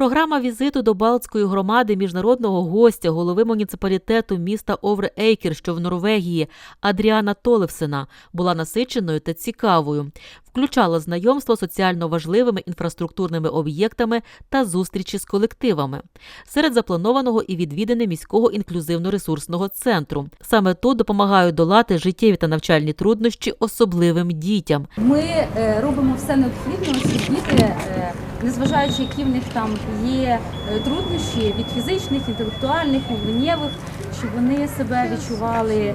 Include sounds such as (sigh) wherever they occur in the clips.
Програма візиту до Балтської громади міжнародного гостя, голови муніципалітету міста Овре Ейкер, що в Норвегії, Адріана Толевсена, була насиченою та цікавою. Включала знайомство соціально важливими інфраструктурними об'єктами та зустрічі з колективами. Серед запланованого і відвідини міського інклюзивно-ресурсного центру. Саме тут допомагають долати життєві та навчальні труднощі особливим дітям. Ми е, робимо все необхідне, щоб діти, е, незважаючи, які в них там є е, труднощі від фізичних, інтелектуальних, мовленнєвих, щоб вони себе відчували е,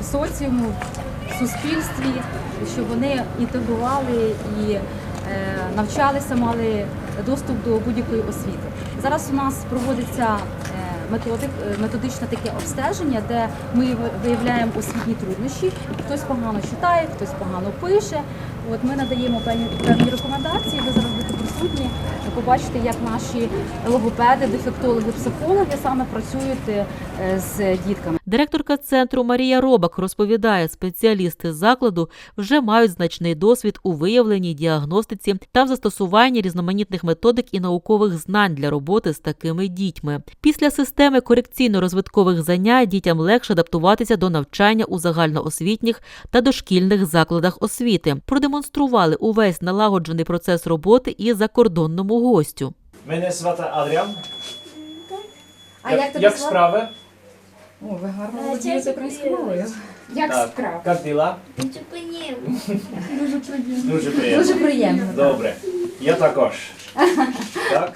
в соціуму, в суспільстві, щоб вони інтегрували і е, навчалися, мали доступ до будь-якої освіти. Зараз у нас проводиться методик, методичне таке обстеження, де ми виявляємо освітні труднощі. Хтось погано читає, хтось погано пише. От ми надаємо певні, певні рекомендації. Ви зараз присутні, побачите, як наші логопеди, дефектологи, психологи саме працюють е, з дітками. Директорка центру Марія Робак розповідає, спеціалісти закладу вже мають значний досвід у виявленні, діагностиці та в застосуванні різноманітних методик і наукових знань для роботи з такими дітьми. Після системи корекційно-розвиткових занять дітям легше адаптуватися до навчання у загальноосвітніх та дошкільних закладах освіти. Продемонстрували увесь налагоджений процес роботи і закордонному гостю. Мене звати Адріан. А як тебе як справи? О, ви гарно володієте українською мовою. Як справа? Як діла? (laughs) Дуже приємно. Дуже приємно. Дуже приємно. Добре. Я також. (laughs) Так?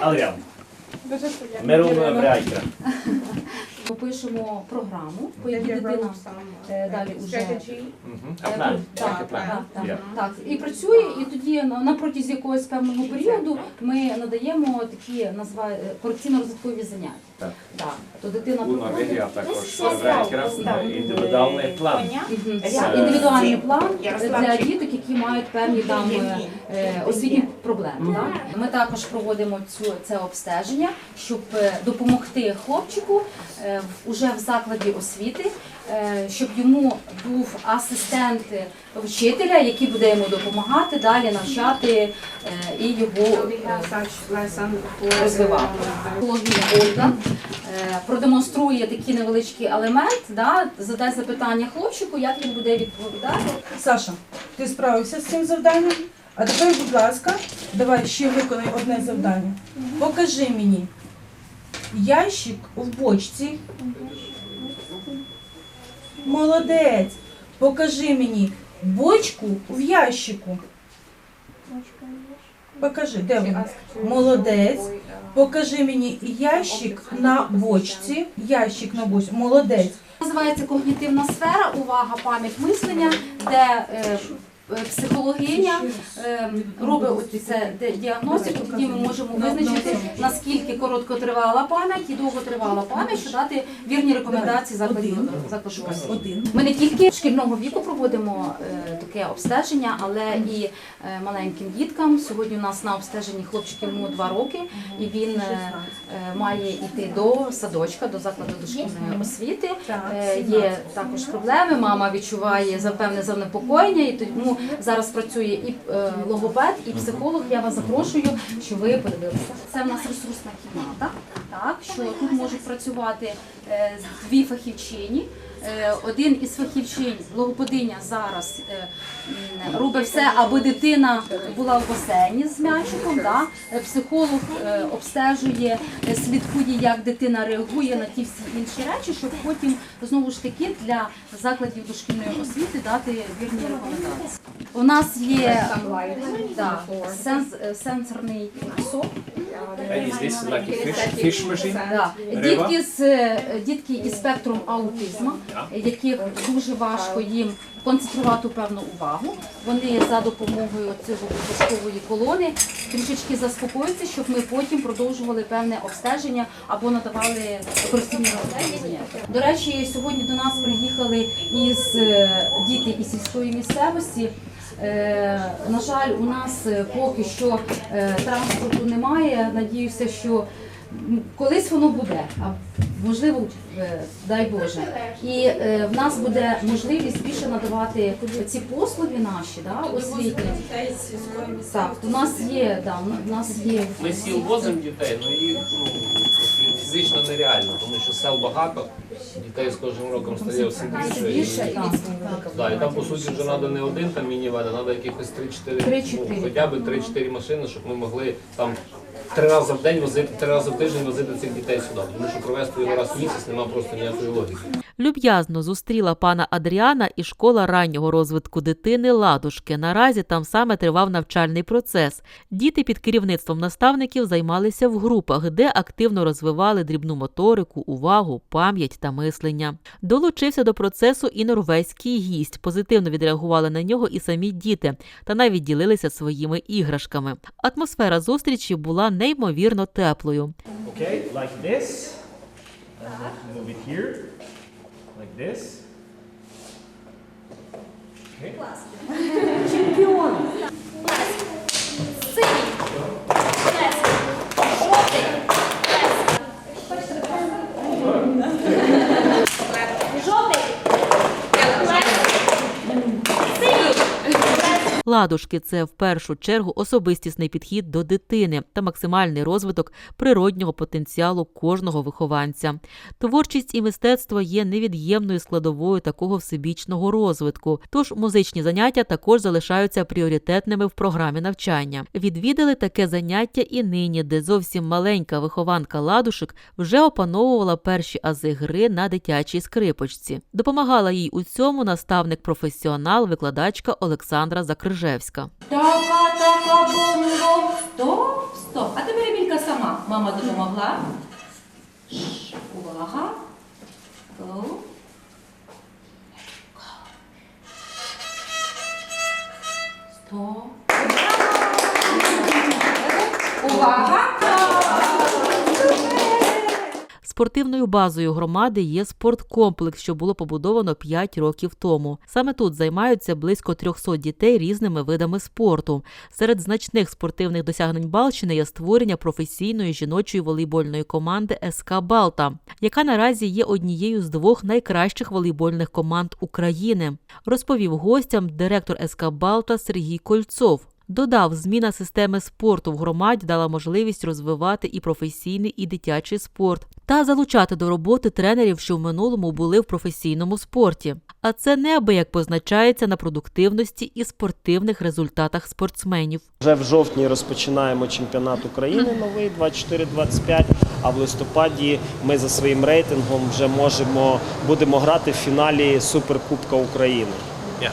Адріан. Дуже приємно. Ми робимо (laughs) брайкера. Ми пишемо програму, по якій дитина е, далі уже Мгм. Е? Так, так, так, Я. так. І працює, і тоді на на протязі якогось певного періоду ми надаємо такі називає корекційно-розвиткові заняття. Так. Так. То дитина У Норвегії також брайкера. Індивідуальний план. Мгм. Е, індивідуальний план Ярославчик. для діток, які мають певні там е, е, освітні проблеми. Так? Ми також проводимо цю це обстеження, щоб е, допомогти хлопчику е, уже в закладі освіти, е, щоб йому був асистент вчителя, який буде йому допомагати далі навчати е, і його е, розвивати. Психологиня Ольга продемонструє такий невеличкий елемент, да, задасть запитання хлопчику, як він буде відповідати. Саша, ти справився з цим завданням? А тепер, будь ласка, давай ще виконай одне завдання. Покажи мені ящик в бочці. Молодець. Покажи мені бочку в ящику. Покажи, де вона? Молодець. Покажи мені ящик на бочці. Ящик на бочці. Молодець. Називається когнітивна сфера, увага, пам'ять мислення, де е, психологиня е, робить це де- діагностику, тоді ми можемо визначити, наскільки короткотривала пам'ять і довготривала пам'ять, щоб дати вірні рекомендації закладів закладу. Один. Ми не тільки шкільного віку проводимо е, таке обстеження, але і е, маленьким діткам. Сьогодні у нас на обстеженні хлопчик йому два роки, і він е, має йти до садочка, до закладу дошкільної освіти. Є також проблеми. Мама відчуває за певне занепокоєння, і тому зараз працює і е, логопед, і психолог. Я вас запрошую, що ви подивилися. Це в нас ресурсна кімната. Так, що тут можуть працювати е, дві фахівчині. Е, Один із фахівчин, логопединя зараз е, робить все, аби дитина була в басейні з м'ячиком. Да? Е, Психолог обстежує, слідкує, як дитина реагує на ті всі інші речі, щоб потім знову ж таки для закладів дошкільної освіти дати вірні рекомендації. У нас є да, сенс, сенсорний пісок. And is this like a fish, fish machine? Да. Риба? Дітки з е, дітки із спектром аутизму, яких дуже важко їм концентрувати певну увагу. Вони за допомогою цього пускової колони трішечки заспокоюються, щоб ми потім продовжували певне обстеження або надавали корективні розгляди. До речі, сьогодні до нас приїхали із е, діти із сільської місцевості. Е, на жаль, у нас е, поки що е, транспорту немає. Надіюся, що колись воно буде. А можливо, дай Боже. І в нас буде можливість більше надавати ці послуги наші, да, освітні. Так, у нас є, да, у нас є. Ми сіл возимо дітей, ну і ну, фізично нереально, тому що сел багато, дітей з кожним роком стає все більше. Більше, І, да, і там, по суті, вже треба не один там мінівен, а треба якихось 3-4, Три-чотири. ну, хоча б 3-4 машини, щоб ми могли там три рази в день возити, три рази в тиждень возити цих дітей сюди. Тому що провести його раз в місяць немає просто ніякої логіки. Люб'язно зустріла пана Адріана і школа раннього розвитку дитини Ладушки. Наразі там саме тривав навчальний процес. Діти під керівництвом наставників займалися в групах, де активно розвивали дрібну моторику, увагу, пам'ять та мислення. Долучився до процесу і норвезький гість. Позитивно відреагували на нього і самі діти, та навіть ділилися своїми іграшками. Атмосфера зустрічі була неймовірно теплою. Okay, like this. Move it here. This. Okay. (laughs) Ладушки це в першу чергу особистісний підхід до дитини та максимальний розвиток природнього потенціалу кожного вихованця. Творчість і мистецтво є невід'ємною складовою такого всебічного розвитку. Тож музичні заняття також залишаються пріоритетними в програмі навчання. Відвідали таке заняття і нині, де зовсім маленька вихованка ладушек вже опановувала перші ази гри на дитячій скрипочці. Допомагала їй у цьому наставник-професіонал, викладачка Олександра Закрижевська. Така, така, бом-бом, Стоп, стоп. А тепер Емілька сама. Мама допомогла. Увага. Go. Стоп. Увага. Спортивною базою громади є спорткомплекс, що було побудовано 5 років тому. Саме тут займаються близько 300 дітей різними видами спорту. Серед значних спортивних досягнень Балщини є створення професійної жіночої волейбольної команди СК Балта, яка наразі є однією з двох найкращих волейбольних команд України. Розповів гостям директор СК Балта Сергій Кольцов. Додав, зміна системи спорту в громаді дала можливість розвивати і професійний, і дитячий спорт та залучати до роботи тренерів, що в минулому були в професійному спорті. А це неабияк позначається на продуктивності і спортивних результатах спортсменів. Вже в жовтні розпочинаємо чемпіонат України (clears throat) новий 24-25, а в листопаді ми за своїм рейтингом вже можемо будемо грати в фіналі Суперкубка України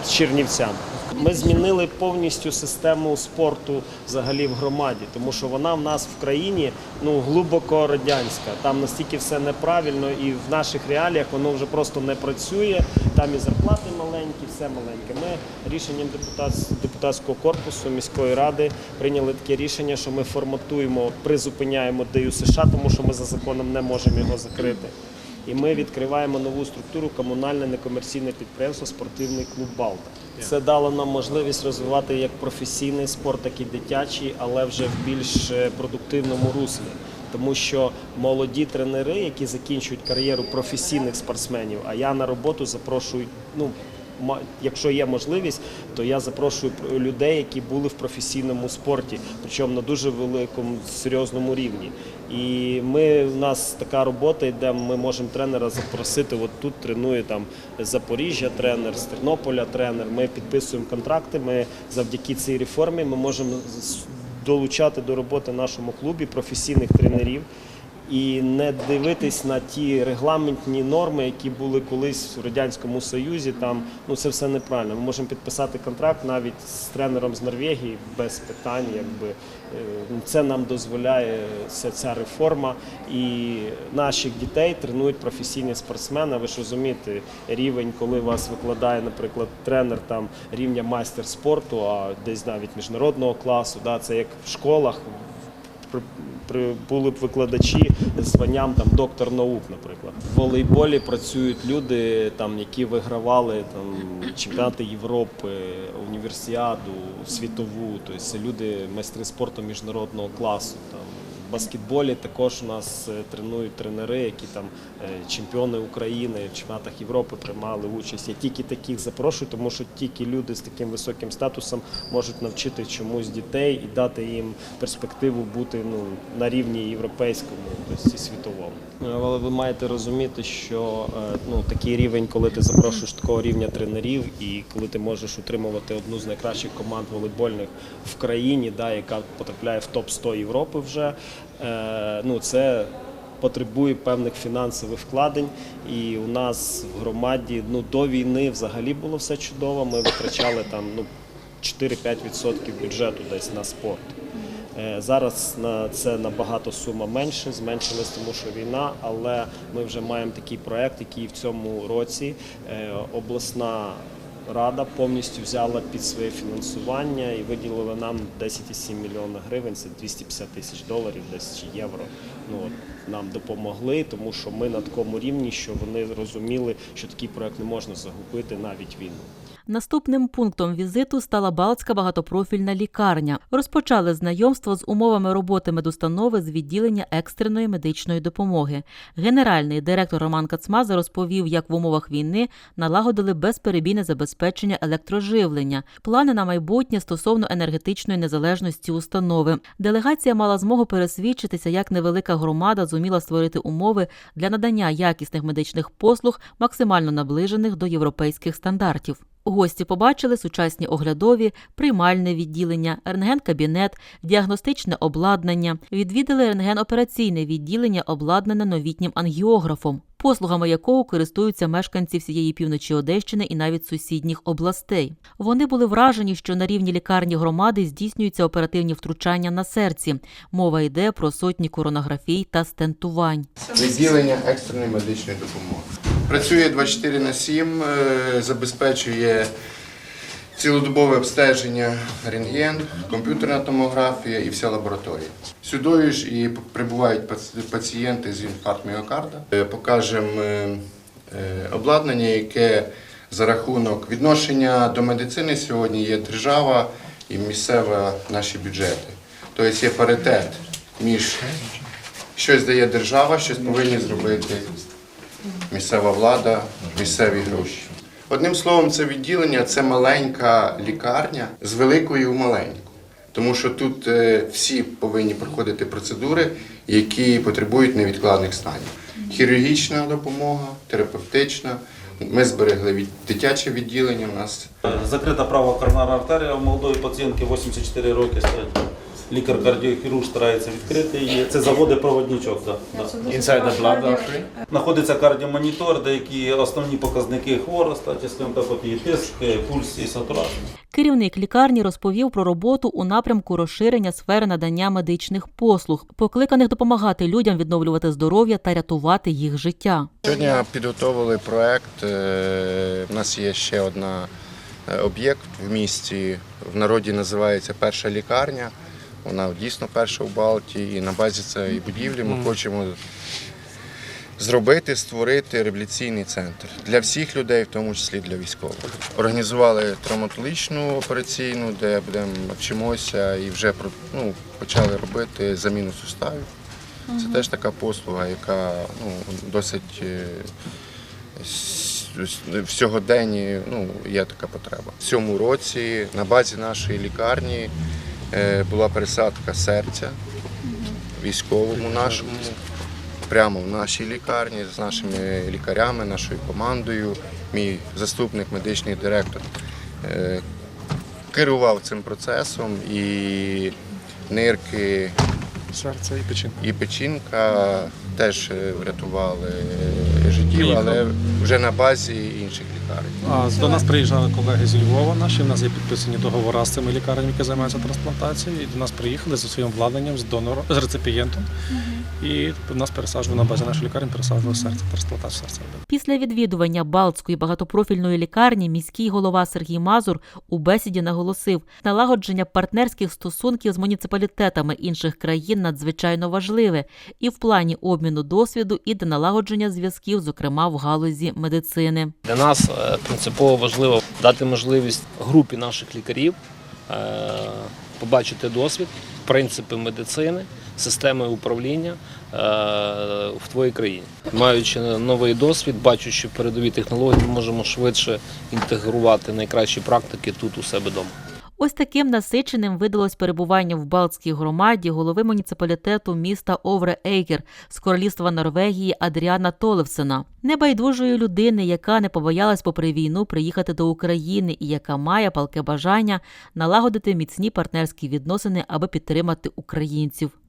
з Чернівцями. Ми змінили повністю систему спорту взагалі в громаді, тому що вона в нас в країні ну глибоко радянська. Там настільки все неправильно, і в наших реаліях воно вже просто не працює. Там і зарплати маленькі, все маленьке. Ми рішенням депутатського корпусу міської ради прийняли таке рішення, що ми форматуємо, призупиняємо ДЮ США, тому що ми за законом не можемо його закрити. І ми відкриваємо нову структуру комунальне некомерційне підприємство Спортивний клуб Балта. Це дало нам можливість розвивати як професійний спорт, так і дитячий, але вже в більш е, продуктивному руслі. Тому що молоді тренери, які закінчують кар'єру професійних спортсменів, а я на роботу запрошую. Ну якщо є можливість, то я запрошую людей, які були в професійному спорті, причому на дуже великому серйозному рівні. І ми у нас така робота, де ми можемо тренера запросити. От тут тренує там Запоріжжя тренер, з Тернополя тренер. Ми підписуємо контракти. Ми завдяки цій реформі ми можемо долучати до роботи в нашому клубі професійних тренерів і не дивитись на ті регламентні норми, які були колись в радянському союзі. Там ну це все неправильно. Ми можемо підписати контракт навіть з тренером з Норвегії без питань. Якби Е, це нам дозволяє ця, ця реформа. І наших дітей тренують професійні спортсмени. Ви ж розумієте, рівень, коли вас викладає, наприклад, тренер там рівня майстер спорту, а десь навіть міжнародного класу. Да, це як в школах були б викладачі з званням там доктор наук, наприклад. В волейболі працюють люди, там, які вигравали там, чемпіонати Європи, універсіаду, світову. Тобто це люди, майстри спорту міжнародного класу. Там, Баскетболі також у нас е, тренують тренери, які там е, чемпіони України в чемпіонатах Європи приймали участь. Я тільки таких запрошую, тому що тільки люди з таким високим статусом можуть навчити чомусь дітей і дати їм перспективу бути ну, на рівні європейському, тобто і світовому. Е, Але ви маєте розуміти, що ну, такий рівень, коли ти запрошуєш такого рівня тренерів, і коли ти можеш утримувати одну з найкращих команд волейбольних в країні, да, яка потрапляє в топ 100 Європи вже, ну це. Потребує певних фінансових вкладень, і у нас в громаді ну до війни взагалі було все чудово. Ми витрачали там ну 4-5% бюджету десь на спорт. Е, Зараз на це набагато сума менше, зменшилась, тому що війна, але ми вже маємо такий проект, який в цьому році е, обласна рада повністю взяла під своє фінансування і виділила нам 10,7 мільйона гривень, це 250 тисяч доларів, десь євро. Ну нам допомогли, тому що ми на такому рівні, що вони розуміли, що такий проект не можна загубити навіть війну. Наступним пунктом візиту стала Балтська багатопрофільна лікарня. Розпочали знайомство з умовами роботи медустанови з відділення екстреної медичної допомоги. Генеральний директор Роман Кацмаза розповів, як в умовах війни налагодили безперебійне забезпечення електроживлення, плани на майбутнє стосовно енергетичної незалежності установи. Делегація мала змогу пересвідчитися, як невелика громада зуміла створити умови для надання якісних медичних послуг, максимально наближених до європейських стандартів. Гості побачили сучасні оглядові, приймальне відділення, рентген-кабінет, діагностичне обладнання, відвідали рентген-операційне відділення, обладнане новітнім ангіографом, послугами якого користуються мешканці всієї півночі Одещини і навіть сусідніх областей. Вони були вражені, що на рівні лікарні громади здійснюються оперативні втручання на серці. Мова йде про сотні коронографій та стентувань. відділення екстреної медичної допомоги. Працює 24 на 7, е, забезпечує цілодобове обстеження, рентген, комп'ютерна томографія і вся лабораторія. Сюди ж і прибувають пацієнти з інфаркт міокарда. Е, Покажемо е, обладнання, яке за рахунок відношення до медицини сьогодні є держава і місцева наші бюджети. Тобто є паритет між щось дає держава, щось повинні зробити місцева влада, місцеві гроші. Одним словом, це відділення це маленька лікарня з великої в маленьку. Тому що тут е, всі повинні проходити процедури, які потребують невідкладних станів. Хірургічна допомога, терапевтична. Ми зберегли від дитяче відділення. У нас Закрита права коронарна артерія у молодої пацієнтки 84 роки. Лікар-кардіохірург старається відкрити її. Це заводи проводничок. Да, да. Inside the blood artery. Знаходиться кардіомонітор, деякі основні показники хворого, статі, скажімо так, от її тиск, пульс і сатурація. Керівник лікарні розповів про роботу у напрямку розширення сфери надання медичних послуг, покликаних допомагати людям відновлювати здоров'я та рятувати їх життя. Сьогодні підготовили проект. е, У нас є ще одна е, об'єкт в місті. В народі називається Перша лікарня. Вона дійсно перша в Балтії. І на базі цієї будівлі ми хочемо зробити, створити реабілітаційний центр для всіх людей, в тому числі для військових. Організували травматологічну операційну, де будемо вчимося і вже ну, почали робити заміну суставів. Це теж така послуга, яка ну, досить е, в сьогоденні ну, є така потреба. В цьому році на базі нашої лікарні була пересадка серця військовому нашому, прямо в нашій лікарні з нашими лікарями, нашою командою. Мій заступник, медичний директор е, керував цим процесом і нирки Серце і печінка. і печінка теж е, врятували життів, але вже на базі інших лікарень. До нас приїжджали колеги зі Львова. Наші в нас є підписані договори з цими лікарнями, які займаються трансплантацією. І до нас приїхали зі своїм обладнанням з донором, з реципієнтом. І нас пересаджували на базі нашої лікарні, пересаджували серце, трансплантацію серця. Після відвідування Балтської багатопрофільної лікарні міський голова Сергій Мазур у бесіді наголосив, налагодження партнерських стосунків з муніципалітетами інших країн надзвичайно важливе і в плані обміну досвіду, і для налагодження зв'язків, зокрема в галузі медицини. Для нас е, принципово важливо дати можливість групі наших лікарів е, побачити досвід, принципи медицини, системи управління е, в твоїй країні. Маючи новий досвід, бачучи передові технології, ми можемо швидше інтегрувати найкращі практики тут у себе вдома. Ось таким насиченим видалось перебування в Балтській громаді голови муніципалітету міста Овре Ейкер з королівства Норвегії Адріана Толевсена, небайдужої людини, яка не побоялась попри війну приїхати до України і яка має палке бажання налагодити міцні партнерські відносини, аби підтримати українців.